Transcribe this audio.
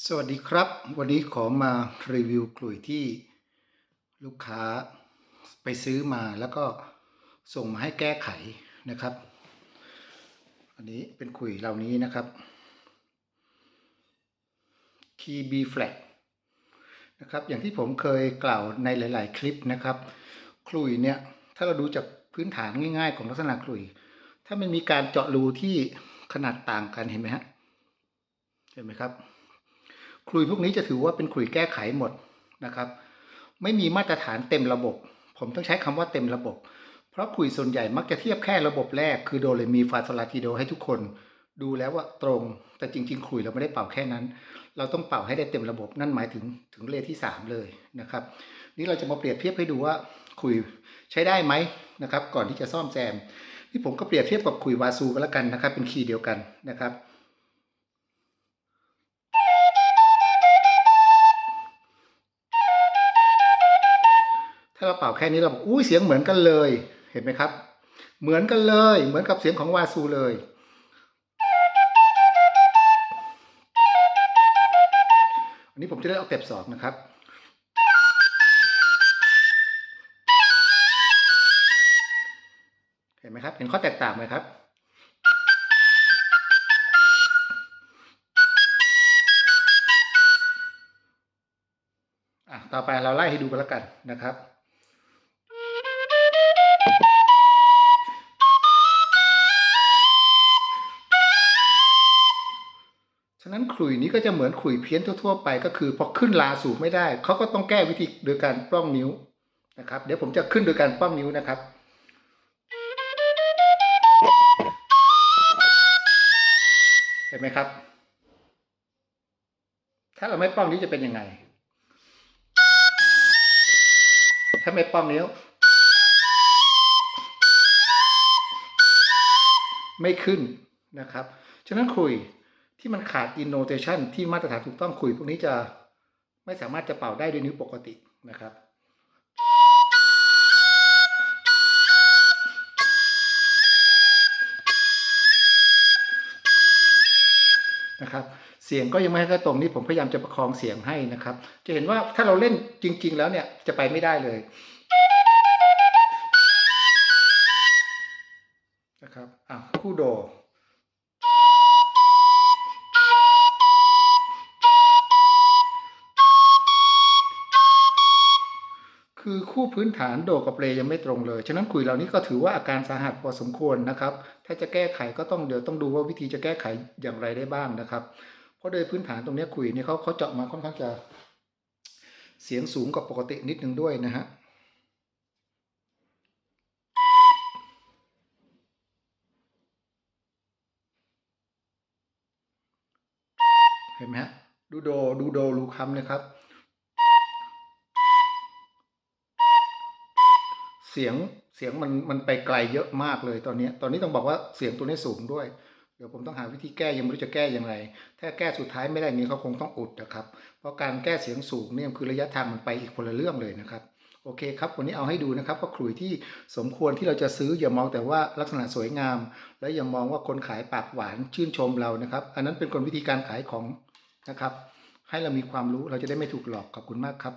สวัสดีครับ วันนี้ขอมารีวิวกลุ่ยที่ลูกค้าไปซื้อมาแล้วก็ส่งมาให้แก้ไขนะครับ อันนี้เป็นขลุ่ยเหล่านี้นะครับ Key B flat นะครับอย่างที่ผมเคยกล่าวในหลาย ๆ คลิปนะครับขลุ่ยเนี่ยถ้าเราดูจากพื้นฐานง่าย ๆ ของลักษณะขลุ่ยถ้ามันมีการเจาะรูที่ขนาดต่างกันเห็นไหมฮะเห็นไหมครับ ขลุ่ยพวกนี้จะถือว่าเป็นขลุ่ยแก้ไขหมดนะครับ ไม่มีมาตรฐานเต็มระบบ ผมต้องใช้คำว่าเต็มระบบ เพราะขลุ่ยส่วนใหญ่มักจะเทียบแค่ระบบแรก คือโดเรมีฟาโซลาทีโดให้ทุกคน ดูแล้วว่าตรง แต่จริงๆขลุ่ยเราไม่ได้เป่าแค่นั้น เราต้องเป่าให้ได้เต็มระบบนั่นหมายถึงถึงเลทที่ 3 เลยนะครับ นี่เราจะมาเปรียบเทียบให้ดูว่าขลุ่ยใช้ได้ไหมนะครับ ก่อนที่จะซ่อมแซมนี่ผมก็เปรียบเทียบกับขลุ่ยวาซูก็แล้วกันนะครับ เป็นคีย์เดียวกันนะครับ ถ้าเราเป่าแค่นี้เราบอกอุ้ยเสียงเหมือนกันเลย เห็นไหมครับ เหมือนกันเลย เหมือนกับเสียงของวาซูเลย อันนี้ผมจะได้เอาเต็บสองนะครับเห็นไหมครับเห็นข้อแตกต่างไหมครับอะต่อไปเราไล่ให้ดูกันแล้วกันนะครับ นั้นขลุ่ยนี้ก็จะเหมือนขลุ่ยเพี้ยนทั่วๆไป ก็คือพอขึ้นลาสูบไม่ได้ เขาก็ต้องแก้วิธีโดยการปล้องนิ้วนะครับ เดี๋ยวผมจะขึ้นโดยการปล้องนิ้วนะครับเห็นไหมครับ ถ้าเราไม่ป้องนิ้วจะเป็นยังไง ถ้าไม่ป้องนิ้ว ไม่ขึ้นนะครับ ฉะนั้นคุย ที่มันขาด innotation ที่มาตรฐานถูกต้องคุยพวกนี้จะไม่สามารถจะเป่าได้ด้วยนิ้วปกตินะครับนะครับเสียงก็ยังไม่ค่อยตรงนี่ผมพยายามจะประคองเสียงให้นะครับ จะเห็นว่าถ้าเราเล่นจริง ๆ แล้วเนี่ยจะไปไม่ได้เลยนะครับอะคู่โด คือคู่พื้นฐานโดกับเรยังไม่ตรงเลย ฉะนั้นคุยเหล่านี้ก็ถือว่าอาการสาหัสพอสมควรนะครับ ถ้าจะแก้ไขก็ต้องเดี๋ยวต้องดูว่าวิธีจะแก้ไขอย่างไรได้บ้างนะครับ เพราะโดยพื้นฐานตรงนี้คุยเนี่ยเขาเขาเจาะมาค่อนข้างจะ เสียงสูงกว่าปกตินิดนึงด้วยนะฮะเห็นไหมฮะดูโดดูโดรูคำนะครับ เสียงเสียงมันมันไปไกลเยอะมากเลยตอนนี้ ตอนนี้ต้องบอกว่าเสียงตัวนี้สูงด้วย เดี๋ยวผมต้องหาวิธีแก้ยังไม่รู้จะแก้อย่างไร ถ้าแก้สุดท้ายไม่ได้นี้เขาคงต้องอุดนะครับ เพราะการแก้เสียงสูงเนี่ยคือระยะทางมันไปอีกคนละเรื่องเลยนะครับโอเคครับ วันนี้เอาให้ดูนะครับว่าขลุ่ยที่สมควรที่เราจะซื้ออย่ามองแต่ว่าลักษณะสวยงาม และอย่ามองว่าคนขายปากหวานชื่นชมเรานะครับ อันนั้นเป็นคนวิธีการขายของนะครับ ให้เรามีความรู้เราจะได้ไม่ถูกหลอกขอบคุณมากครับ